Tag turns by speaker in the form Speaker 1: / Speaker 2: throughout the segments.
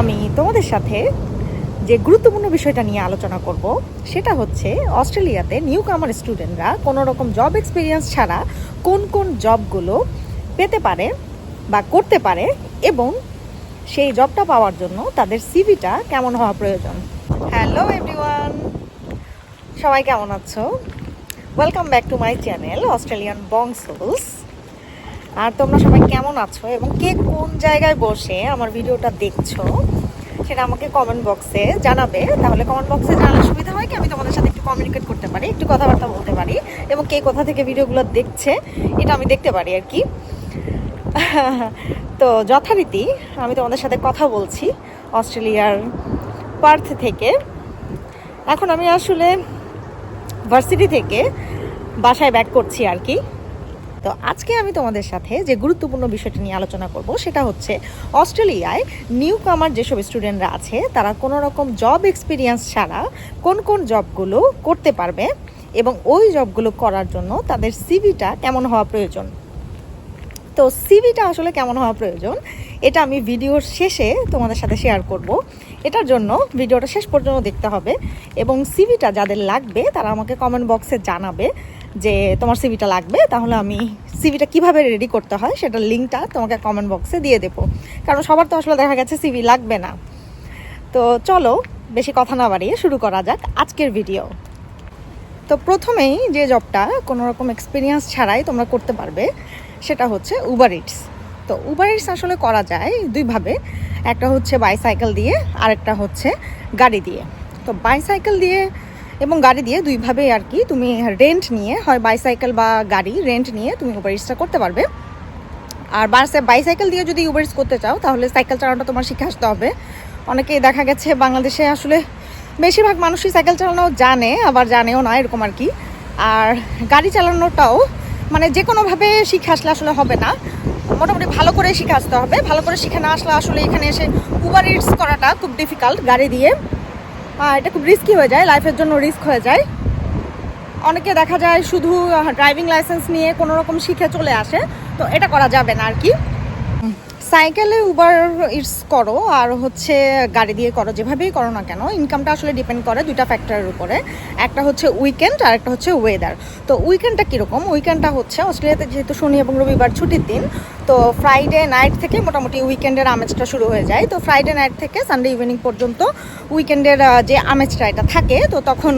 Speaker 1: আমি তোমাদের সাথে যে গুরুত্বপূর্ণ বিষয়টা নিয়ে আলোচনা করব, সেটা হচ্ছে অস্ট্রেলিয়াতে নিউ কামার স্টুডেন্টরা কোনো রকম জব এক্সপিরিয়েন্স ছাড়া কোন কোন জবগুলো পেতে পারে বা করতে পারে এবং সেই জবটা পাওয়ার জন্য তাদের সিভিটা কেমন হওয়া প্রয়োজন। হ্যালো এভরিওয়ান সবাই কেমন আছো? Welcome back to my channel Australian Bong Souls আর তোমরা সবাই কেমন আছো এবং কে কোন জায়গায় বসে আমার ভিডিওটা দেখছ সেটা আমাকে কমেন্ট বক্সে জানাবে। তাহলে কমেন্ট বক্সে জানালে সুবিধা হয় কি আমি তোমাদের সাথে একটু কমিউনিকেট করতে পারি, একটু কথাবার্তা বলতে পারি এবং কে কোথা থেকে ভিডিওগুলো দেখছে এটা আমি দেখতে পারি আর কি। তো যথারীতি আমি তোমাদের সাথে কথা বলছি অস্ট্রেলিয়ার পার্থ থেকে। এখন আমি আসলে ভার্সিটি থেকে বাসায় ব্যাক করছি আর কি। তো আজকে আমি তোমাদের সাথে যে গুরুত্বপূর্ণ বিষয়টি নিয়ে আলোচনা করব, সেটা হচ্ছে অস্ট্রেলিয়ায় নিউ কামার যেসব স্টুডেন্টরা আছে, তারা কোনো রকম জব এক্সপিরিয়েন্স ছাড়া কোন কোন জবগুলো করতে পারবে এবং ওই জবগুলো করার জন্য তাদের সিভিটা কেমন হওয়া প্রয়োজন। তো সিভিটা আসলে কেমন হওয়া প্রয়োজন, এটা আমি ভিডিওর শেষে তোমাদের সাথে শেয়ার করব। এটার জন্য ভিডিওটা শেষ পর্যন্ত দেখতে হবে এবং সিভিটা যাদের লাগবে, তারা আমাকে কমেন্ট বক্সে জানাবে যে তোমার সিভিটা লাগবে। তাহলে আমি সিভিটা কীভাবে রেডি করতে হয় সেটার লিঙ্কটা তোমাকে কমেন্ট বক্সে দিয়ে দেবো। কারণ সবার তো আসলে দেখা গেছে সিভি লাগবে না। তো চলো বেশি কথা না বাড়িয়ে শুরু করা যাক আজকের ভিডিও তো প্রথমেই যে জবটা কোনো রকম এক্সপিরিয়েন্স ছাড়াই তোমরা করতে পারবে, সেটা হচ্ছে উবার ইটস তো উবার ইটস আসলে করা যায় দুইভাবে। একটা হচ্ছে বাইসাইকেল দিয়ে, আরেকটা হচ্ছে গাড়ি দিয়ে। তো বাইসাইকেল দিয়ে এবং গাড়ি দিয়ে দুইভাবে আর কি তুমি রেন্ট নিয়ে, হয় বাইসাইকেল বা গাড়ি রেন্ট নিয়ে তুমি উবার ইটসটা করতে পারবে। আর বাসে বাইসাইকেল দিয়ে যদি উবার ইটস করতে চাও, তাহলে সাইকেল চালানোটা তোমার শিখে আসতে হবে। অনেকেই দেখা গেছে বাংলাদেশে আসলে বেশিরভাগ মানুষই সাইকেল চালানো জানে, আবার জানেও না এরকম আর কি। আর গাড়ি চালানোটাও মানে যে কোনোভাবে শিখে আসলে আসলে হবে না। মোটামুটি ভালো করে শিখে আসতে হবে। ভালো করে শিখে না আসলে আসলে এখানে এসে উবার ইটস করাটা খুব ডিফিকাল্ট গাড়ি দিয়ে। এটা খুব রিস্কি হয়ে যায় লাইফের জন্য রিস্ক হয়ে যায়। অনেকে দেখা যায় শুধু ড্রাইভিং লাইসেন্স নিয়ে কোনো রকম শিখে চলে আসে, তো এটা করা যাবে না আর কি। সাইকেলে উবার ইটস করো আর হচ্ছে গাড়ি দিয়ে করো, যেভাবেই করো না কেন ইনকামটা আসলে ডিপেন্ড করে দুইটা ফ্যাক্টরের উপরে। একটা হচ্ছে উইকেন্ড আর একটা হচ্ছে ওয়েদার তো উইকেন্ডটা কীরকম? উইকেন্ডটা হচ্ছে, অস্ট্রেলিয়াতে যেহেতু শনি এবং রবিবার ছুটির দিন, তো ফ্রাইডে নাইট থেকে মোটামুটি উইকেন্ডের আমেজটা শুরু হয়ে যায়। তো ফ্রাইডে নাইট থেকে সানডে ইভিনিং পর্যন্ত উইকেন্ডের যে আমেজটা এটা থাকে, তো তখন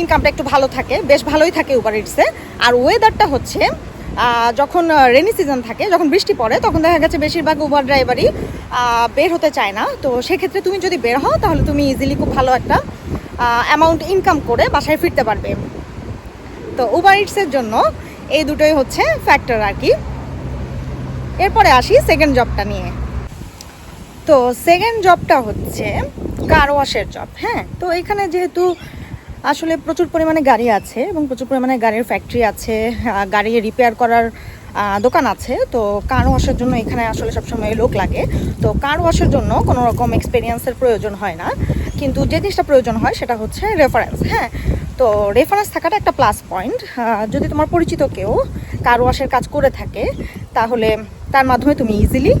Speaker 1: ইনকামটা একটু ভালো থাকে, বেশ ভালোই থাকে উবার ইটসে আর ওয়েদারটা হচ্ছে যখন রেনি সিজন থাকে, যখন বৃষ্টি পড়ে, তখন দেখা গেছে বেশিরভাগ উবার ড্রাইভারই বের হতে চায় না। তো সেক্ষেত্রে তুমি যদি বের হও, তাহলে তুমি ইজিলি খুব ভালো একটা অ্যামাউন্ট ইনকাম করে বাসায় ফিরতে পারবে। তো উবার ইটসের জন্য এই দুটোই হচ্ছে ফ্যাক্টর আর কি। এরপরে আসি সেকেন্ড জবটা নিয়ে। তো সেকেন্ড জবটা হচ্ছে কার ওয়াশের জব হ্যাঁ? তো এখানে যেহেতু আসলে প্রচুর পরিমাণে গাড়ি আছে এবং প্রচুর পরিমাণে গাড়ির ফ্যাক্টরি আছে গাড়ি রিপেয়ার করার দোকান আছে। তো কার ওয়াশের জন্য এখানে আসলে সবসময় লোক লাগে। তো কার ওয়াশের জন্য কোনো রকম এক্সপিরিয়েন্সের প্রয়োজন হয় না। কিন্তু যে জিনিসটা প্রয়োজন হয় সেটা হচ্ছে রেফারেন্স হ্যাঁ? তো রেফারেন্স থাকাটা একটা প্লাস পয়েন্ট যদি তোমার পরিচিত কেউ কার ওয়াশের কাজ করে থাকে, তাহলে তার মাধ্যমে তুমি ইজিলি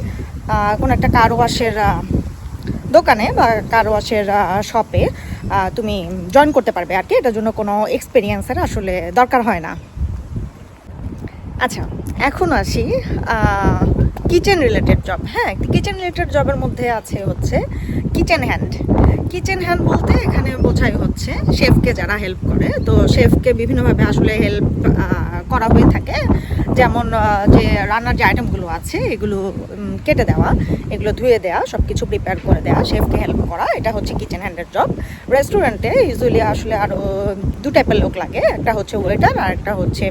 Speaker 1: কোনো একটা কার ওয়াশের দোকানে বা কার ওয়াশের শপে তুমি জয়েন করতে পারবে আর কি। এটার জন্য কোনো এক্সপিরিয়েন্সের আসলে দরকার হয় না। আচ্ছা এখন আসি কিচেন রিলেটেড জব হ্যাঁ কিচেন রিলেটেড জবের মধ্যে আছে হচ্ছে কিচেন হ্যান্ড কিচেন হ্যান্ড বলতে এখানে বোঝাই হচ্ছে শেফকে যারা হেল্প করে। তো শেফকে বিভিন্নভাবে আসলে হেল্প করা হয়ে থাকে। যেমন যে রান্নার যে আইটেমগুলো আছে, এগুলো কেটে দেওয়া, এগুলো ধুয়ে দেওয়া সব কিছু প্রিপেয়ার করে দেওয়া শেফকে হেল্প করা, এটা হচ্ছে কিচেন হ্যান্ডের জব রেস্টুরেন্টে ইউজুয়ালি আসলে আরও দু টাইপের লোক লাগে, একটা হচ্ছে ওয়েটার আর একটা হচ্ছে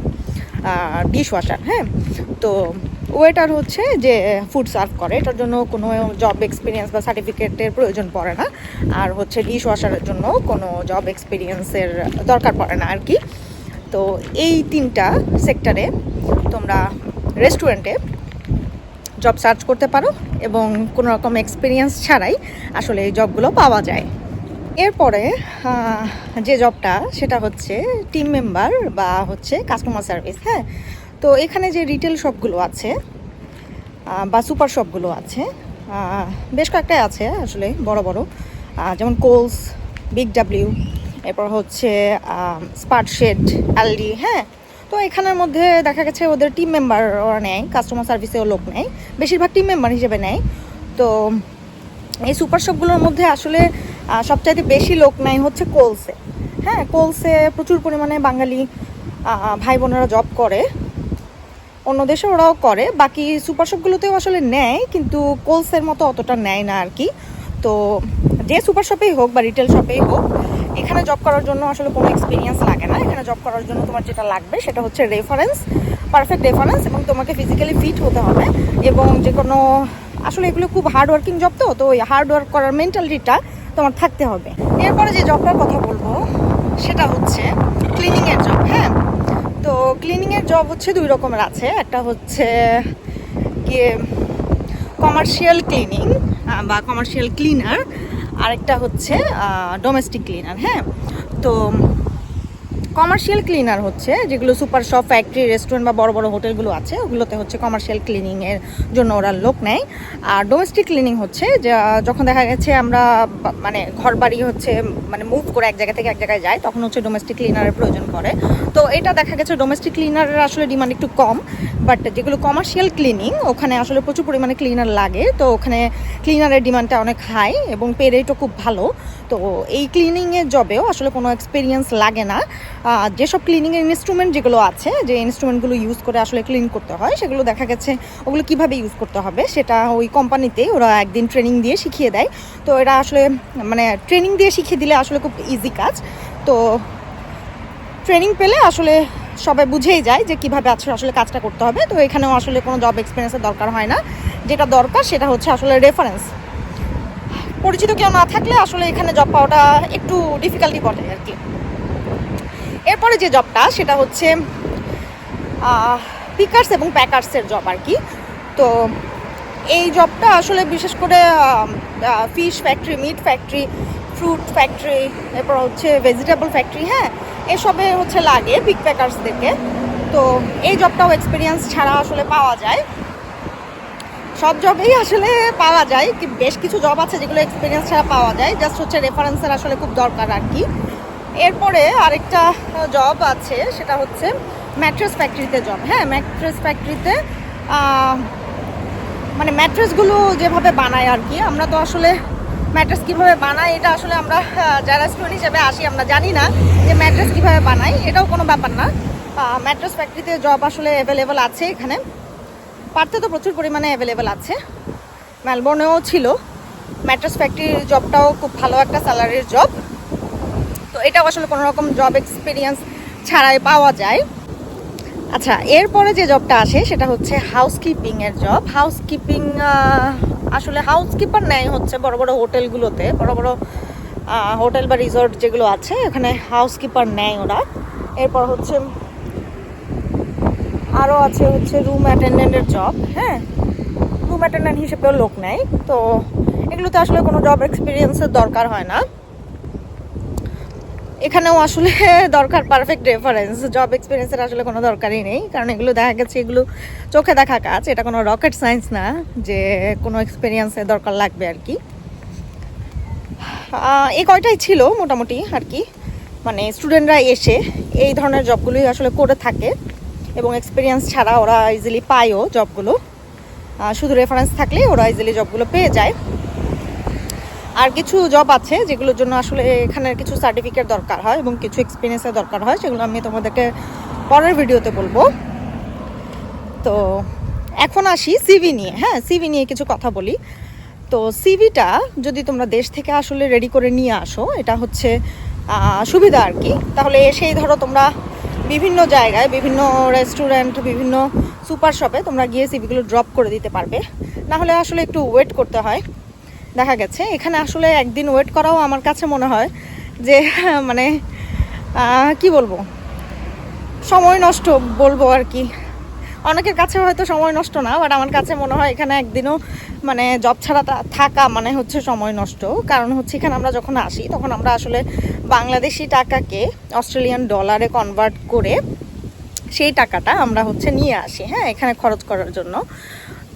Speaker 1: ডিশ ওয়াশার হ্যাঁ? তো ওয়েটার হচ্ছে যে ফুড সার্ভ করে, এটার জন্য কোনো জব এক্সপিরিয়েন্স বা সার্টিফিকেটের প্রয়োজন পড়ে না। আর হচ্ছে ডিশ ওয়াশারের জন্য কোনো জব এক্সপিরিয়েন্সের দরকার পড়ে না আর কি। তো এই তিনটা সেক্টরে তোমরা রেস্টুরেন্টে জব সার্চ করতে পারো এবং কোনো রকম এক্সপিরিয়েন্স ছাড়াই আসলে এই জবগুলো পাওয়া যায়। এরপরে যে জবটা সেটা হচ্ছে টিম মেম্বার বা হচ্ছে কাস্টমার সার্ভিস হ্যাঁ? তো এখানে যে রিটেল শপগুলো আছে বা সুপার শপগুলো আছে বেশ কয়েকটাই আছে আসলে, বড় বড়। যেমন কোলস বিগ ডাব্লিউ এরপর হচ্ছে স্পার্টশেড এলডি হ্যাঁ? তো এখানের মধ্যে দেখা গেছে ওদের টিম মেম্বার ওরা নেয় কাস্টমার সার্ভিসেও লোক নেয়, বেশিরভাগ টিম মেম্বার হিসেবে নেয়। তো এই সুপার শপগুলোর মধ্যে আসলে সবচাইতে বেশি লোক নেয় হচ্ছে কোলসে হ্যাঁ কোলসে প্রচুর পরিমাণে বাঙালি ভাই বোনেরা জব করে। অন্য দেশে ওরাও করে, বাকি সুপার শপগুলোতেও আসলে নেয়, কিন্তু কোলসের মতো অতটা নেয় না আর কি। তো যে সুপার শপেই হোক বা রিটেল শপেই হোক এখানে জব করার জন্য আসলে কোনো এক্সপিরিয়েন্স লাগে না। এখানে জব করার জন্য তোমার যেটা লাগবে সেটা হচ্ছে রেফারেন্স পারফেক্ট রেফারেন্স এবং তোমাকে ফিজিক্যালি ফিট হতে হবে এবং যে কোনো, আসলে এগুলো খুব হার্ড ওয়ার্কিং জব তো তো ওই হার্ড ওয়ার্ক করার মেন্টালিটিটা তোমার থাকতে হবে। এরপরে যে জবটার কথা বলব, সেটা হচ্ছে ক্লিনিংয়ের জব হ্যাঁ? তো ক্লিনিংয়ের জব হচ্ছে দুই রকমের আছে। একটা হচ্ছে গিয়ে কমার্শিয়াল ক্লিনিং বা কমার্শিয়াল ক্লিনার আরেকটা হচ্ছে ডোমেস্টিক ক্লিনার হ্যাঁ? তো কমার্শিয়াল ক্লিনার হচ্ছে, যেগুলো সুপার শপ ফ্যাক্টরি রেস্টুরেন্ট বা বড় বড় হোটেলগুলো আছে, ওগুলোতে হচ্ছে কমার্শিয়াল ক্লিনিংয়ের জন্য ওরা লোক নেয়। আর ডোমেস্টিক ক্লিনিং হচ্ছে যখন দেখা গেছে আমরা মানে ঘর বাড়ি হচ্ছে মানে মুভ করে এক জায়গা থেকে এক জায়গায় যায়, তখন হচ্ছে ডোমেস্টিক ক্লিনারের প্রয়োজন পড়ে। তো এটা দেখা গেছে ডোমেস্টিক ক্লিনারের আসলে ডিমান্ড একটু কম বাট যেগুলো কমার্শিয়াল ক্লিনিং ওখানে আসলে প্রচুর পরিমাণে ক্লিনার লাগে। তো ওখানে ক্লিনারের ডিমান্ডটা অনেক হাই এবং পে রেটও খুব ভালো। তো এই ক্লিনিংয়ের জবেও আসলে কোনো এক্সপিরিয়েন্স লাগে না। যেসব ক্লিনিংয়ের ইনস্ট্রুমেন্ট যেগুলো আছে, যে ইনস্ট্রুমেন্টগুলো ইউজ করে আসলে ক্লিন করতে হয়, সেগুলো দেখা গেছে ওগুলো কীভাবে ইউজ করতে হবে, সেটা ওই কোম্পানিতে ওরা একদিন ট্রেনিং দিয়ে শিখিয়ে দেয়। তো এটা আসলে মানে ট্রেনিং দিয়ে শিখিয়ে দিলে আসলে খুব ইজি কাজ। তো ট্রেনিং পেলে আসলে সবাই বুঝেই যায় যে কীভাবে আসলে কাজটা করতে হবে। তো এখানেও আসলে কোনো জব এক্সপিরিয়েন্সের দরকার হয় না। যেটা দরকার সেটা হচ্ছে আসলে রেফারেন্স পরিচিত কেউ না থাকলে আসলে এখানে জব পাওয়াটা একটু ডিফিকাল্টি পড়ে আর কি। এরপরে যে জবটা সেটা হচ্ছে পিকার্স এবং প্যাকার্সের জব আর কি। তো এই জবটা আসলে বিশেষ করে fish factory meat factory fruit factory এরপর হচ্ছে ভেজিটেবল ফ্যাক্টরি হ্যাঁ এসবে হচ্ছে লাগে পিক প্যাকার্সদেরকে তো এই জবটাও এক্সপিরিয়েন্স ছাড়া আসলে পাওয়া যায়। সব জবেই আসলে পাওয়া যায় বেশ কিছু জব আছে যেগুলো এক্সপিরিয়েন্স ছাড়া পাওয়া যায়। জাস্ট হচ্ছে রেফারেন্সের আসলে খুব দরকার আর কি। এরপরে আরেকটা জব আছে, সেটা হচ্ছে ম্যাট্রেস ফ্যাক্টরিতে জব হ্যাঁ ম্যাট্রেস ফ্যাক্টরিতে মানে ম্যাট্রেসগুলো যেভাবে বানায় আর কি, আমরা তো আসলে ম্যাট্রেস কীভাবে বানাই, এটা আসলে আমরা যারা স্টুডেন্ট হিসেবে আসি, আমরা জানি না যে ম্যাট্রেস কীভাবে বানাই, এটাও কোনো ব্যাপার না। ম্যাট্রেস ফ্যাক্টরিতে জব আসলে অ্যাভেলেবেল আছে এখানে। পারতে তো প্রচুর পরিমাণে অ্যাভেলেবেল আছে। মেলবোর্নেও ছিল। ম্যাট্রেস ফ্যাক্টরির জবটাও খুব ভালো একটা স্যালারির জব তো এটাও আসলে কোনো রকম জব এক্সপিরিয়েন্স ছাড়াই পাওয়া যায়। আচ্ছা এরপরে যে জবটা আসে সেটা হচ্ছে হাউসকিপিং এর জব হাউসকিপিং আসলে হাউসকিপার নেয় হচ্ছে বড় বড় হোটেলগুলোতে, বড় বড় হোটেল বা রিসর্ট যেগুলো আছে, ওখানে হাউসকিপার নেয় ওরা। এরপর হচ্ছে আরও আছে হচ্ছে রুম অ্যাটেন্ডেন্টের জব হ্যাঁ? রুম অ্যাটেন্ডেন্ট হিসেবেও লোক নেয়। তো এগুলোতে আসলে কোনো জব এক্সপিরিয়েন্সের দরকার হয় না। এখানেও আসলে দরকার পারফেক্ট রেফারেন্স জব এক্সপিরিয়েন্সের আসলে কোনো দরকারই নেই। কারণ এগুলো দেখা গেছে, এগুলো চোখে দেখা কাজ। এটা কোনো রকেট সায়েন্স না, যে কোনো এক্সপিরিয়েন্সের দরকার লাগবে আর কি। এই কয়টাই ছিল মোটামুটি আর কি। মানে স্টুডেন্টরা এসে এই ধরনের জবগুলোই আসলে করে থাকে। এবং এক্সপিরিয়েন্স ছাড়া ওরা ইজিলি পায়ও জবগুলো শুধু রেফারেন্স থাকলে ওরা ইজিলি জবগুলো পেয়ে যায়। আর কিছু জব আছে যেগুলোর জন্য আসলে এখানের কিছু সার্টিফিকেট দরকার হয় এবং কিছু এক্সপিরিয়েন্সের দরকার হয়, সেগুলো আমি তোমাদেরকে পরের ভিডিওতে বলব। তো এখন আসি সিভি নিয়ে হ্যাঁ সিভি নিয়ে কিছু কথা বলি। তো সিভিটা যদি তোমরা দেশ থেকে আসলে রেডি করে নিয়ে আসো, এটা হচ্ছে সুবিধা আর কি। তাহলে এসেই ধরো তোমরা বিভিন্ন জায়গায়, বিভিন্ন রেস্টুরেন্ট বিভিন্ন সুপার শপে তোমরা গিয়ে সিভিগুলো ড্রপ করে দিতে পারবে। না হলে আসলে একটু ওয়েট করতে হয়। দেখা গেছে। এখানে আসলে একদিন ওয়েট করাও আমার কাছে মনে হয় যে মানে কি বলব? সময় নষ্ট বলব আর কি। অনেকের কাছে হয়তো সময় নষ্ট না বাট আমার কাছে মনে হয় এখানে একদিনও মানে জব ছাড়া থাকা মানে হচ্ছে সময় নষ্ট। কারণ হচ্ছে এখানে আমরা যখন আসি, তখন আমরা আসলে বাংলাদেশি টাকাকে অস্ট্রেলিয়ান ডলারে কনভার্ট করে সেই টাকাটা আমরা হচ্ছে নিয়ে আসি হ্যাঁ এখানে খরচ করার জন্য।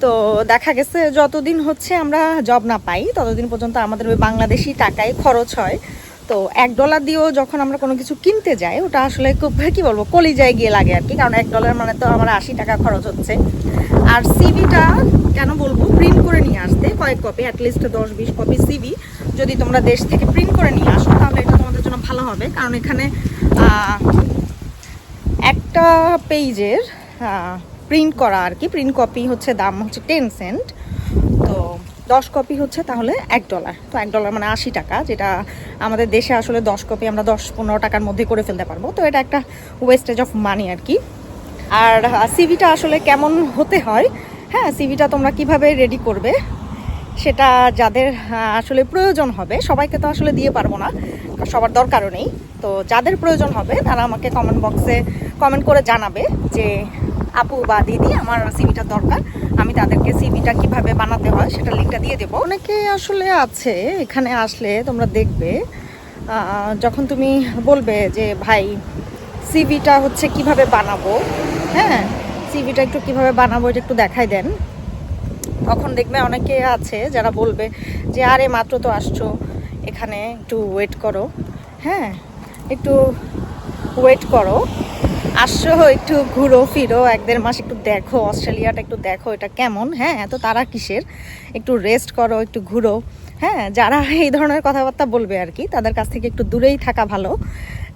Speaker 1: তো দেখা গেছে যতদিন হচ্ছে আমরা জব না পাই, ততদিন পর্যন্ত আমাদের ওই বাংলাদেশি টাকায় খরচ হয়। তো এক ডলার দিয়েও যখন আমরা কোনো কিছু কিনতে যাই, ওটা আসলে খুব, কি বলব, কলিজায় গিয়ে লাগে আর কি। কারণ এক ডলার মানে তো আমার আশি টাকা খরচ হচ্ছে। আর সিভিটা কেন বলব প্রিন্ট করে নিয়ে আসতে, কয়েক কপি অ্যাটলিস্ট দশ বিশ কপি সিভি যদি তোমরা দেশ থেকে প্রিন্ট করে নিয়ে আসো, তাহলে এটা তোমাদের জন্য ভালো হবে। কারণ এখানে একটা পেজের প্রিন্ট করা আর কি প্রিন্ট কপি হচ্ছে দাম হচ্ছে টেন সেন্ট তো দশ কপি হচ্ছে তাহলে এক ডলার তো এক ডলার মানে আশি টাকা, যেটা আমাদের দেশে আসলে দশ কপি আমরা দশ পনেরো টাকার মধ্যে করে ফেলতে পারব। তো এটা একটা ওয়েস্টেজ অফ মানি আর কি আর সিভিটা আসলে কেমন হতে হয়? হ্যাঁ সিভিটা তোমরা কীভাবে রেডি করবে? সেটা যাদের আসলে প্রয়োজন হবে, সবাইকে তো আসলে দিয়ে পারব না, সবার দরকারও নেই। তো যাদের প্রয়োজন হবে, তারা আমাকে কমেন্ট বক্সে কমেন্ট করে জানাবে যে আপু বা দিদি, আমার সিভিটা দরকার। আমি তাদেরকে সিভিটা কীভাবে বানাতে হয় সেটা লিঙ্কটা দিয়ে দেবো। অনেকে আসলে আছে, এখানে আসলে তোমরা দেখবে যখন তুমি বলবে যে, ভাই সিভিটা হচ্ছে কীভাবে বানাবো? হ্যাঁ সিভিটা একটু কীভাবে বানাবো এটা একটু দেখাই দেন। তখন দেখবে অনেকে আছে যারা বলবে যে, আরে, মাত্র তো আসছো, এখানে একটু ওয়েট করো। হ্যাঁ একটু ওয়েট করো। আসছো একটু ঘুরো, ফিরো, এক দেড় মাস একটু দেখো, অস্ট্রেলিয়াটা একটু দেখো, এটা কেমন? হ্যাঁ এত তারা কিসের? একটু রেস্ট করো, একটু ঘুরো। হ্যাঁ যারা এই ধরনের কথাবার্তা বলবে আর কি, তাদের কাছ থেকে একটু দূরেই থাকা ভালো।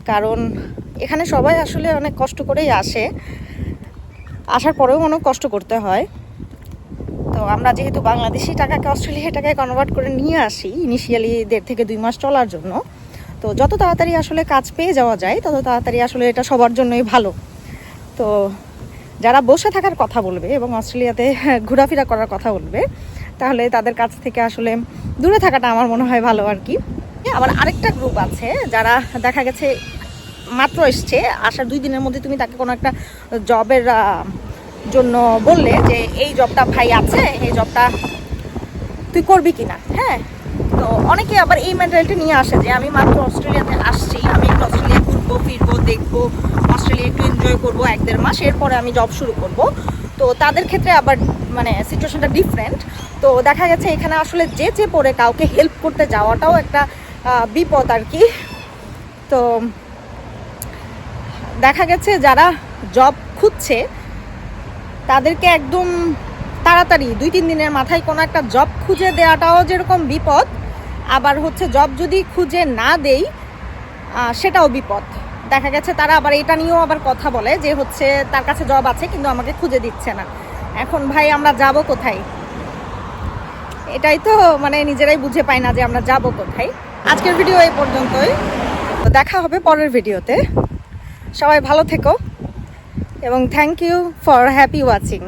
Speaker 1: কারণ এখানে সবাই আসলে অনেক কষ্ট করেই আসে। আসার পরেও অনেক কষ্ট করতে হয়। তো আমরা যেহেতু বাংলাদেশি টাকাকে অস্ট্রেলিয়া টাকায় কনভার্ট করে নিয়ে আসি ইনিশিয়ালি দেড় থেকে দুই মাস চলার জন্য। তো যত তাড়াতাড়ি আসলে কাজ পেয়ে যাওয়া যায়, তত তাড়াতাড়ি আসলে এটা সবার জন্যই ভালো। তো যারা বসে থাকার কথা বলবে এবং অস্ট্রেলিয়াতে ঘোরাফেরা করার কথা বলবে, তাহলে তাদের কাছ থেকে আসলে দূরে থাকাটা আমার মনে হয় ভালো আর কি। আবার আরেকটা গ্রুপ আছে যারা দেখা গেছে মাত্র এসছে, আসার দুই দিনের মধ্যে তুমি তাকে কোনো একটা জবের জন্য বললে যে, এই জবটা ভাই আছে, এই জবটা তুই করবি কিনা? হ্যাঁ তো অনেকে আবার এই মেন্টালিটি নিয়ে আসে যে আমি মাত্র অস্ট্রেলিয়াতে আসছি, আমি একটু অস্ট্রেলিয়া ঘুরবো, ফিরবো, দেখব, অস্ট্রেলিয়া একটু এনজয় করব এক দেড় মাস, এরপরে আমি জব শুরু করব। তো তাদের ক্ষেত্রে আবার মানে সিচুয়েশনটা ডিফারেন্ট তো দেখা গেছে এখানে আসলে যে যে পড়ে কাউকে হেল্প করতে যাওয়াটাও একটা বিপদ আর কি। তো দেখা গেছে যারা জব খুঁজছে, তাদেরকে একদম তাড়াতাড়ি দুই তিন দিনের মাথায় কোনো একটা জব খুঁজে দেওয়াটাও যেরকম বিপদ আবার হচ্ছে জব যদি খুঁজে না দেই সেটাও বিপদ। দেখা গেছে তারা আবার এটা নিয়েও আবার কথা বলে যে হচ্ছে তার কাছে জব আছে কিন্তু আমাকে খুঁজে দিচ্ছে না। এখন ভাই আমরা যাব কোথায়? এটাই তো মানে নিজেরাই বুঝে পাই না যে আমরা যাব কোথায়। আজকের ভিডিও এই পর্যন্তই। দেখা হবে পরের ভিডিওতে সবাই ভালো থেকো এবং thank you for happy watching